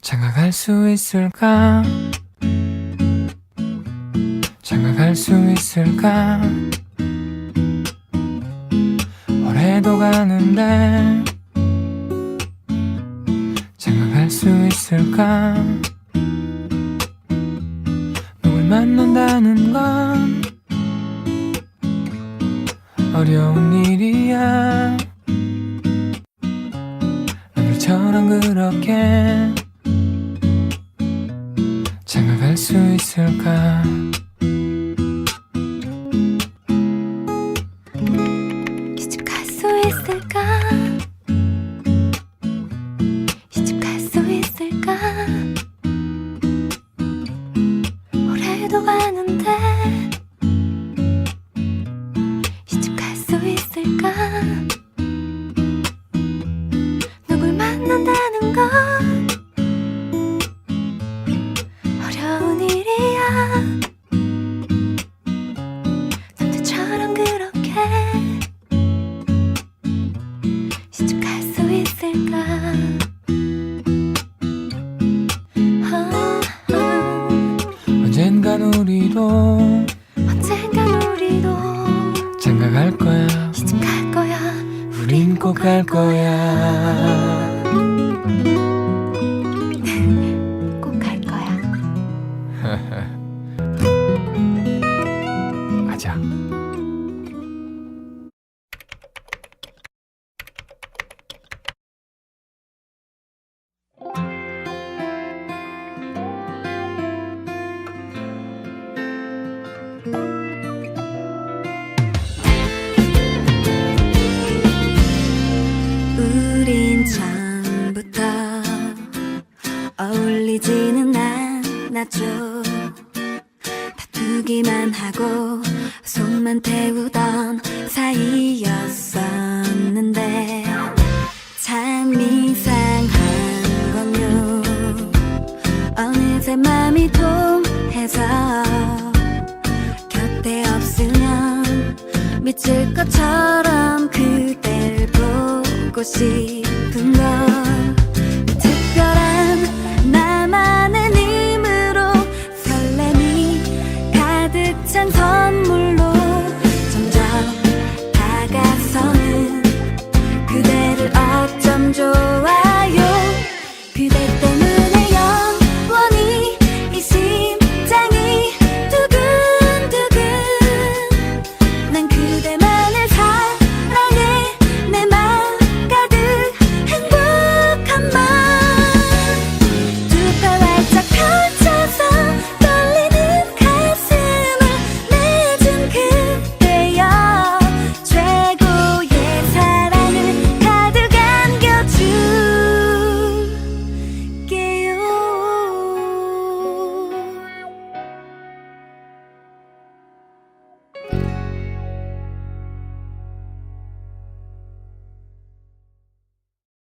장가갈 수 있을까? 장가갈 수 있을까? 올해도 가는데 장가갈 수 있을까? 누굴 만난다는 건 어려운 일이야. 너들처럼 그렇게 있을까 시집 갈 수 있을까? 시집 갈 수 있을까? 올해도 가는데 언젠간 우리도 언젠간 우리도 장가 갈 거야. 시집 갈 거야. 우린 꼭 갈 거야. 꼭 갈 거야. 우 않았죠. 다투기만 하고 속만 태우던 사이였었는데 참 이상한 건요. 어느새 맘이 통해서 곁에 없으면 미칠 것처럼 그댈 보고 싶은 걸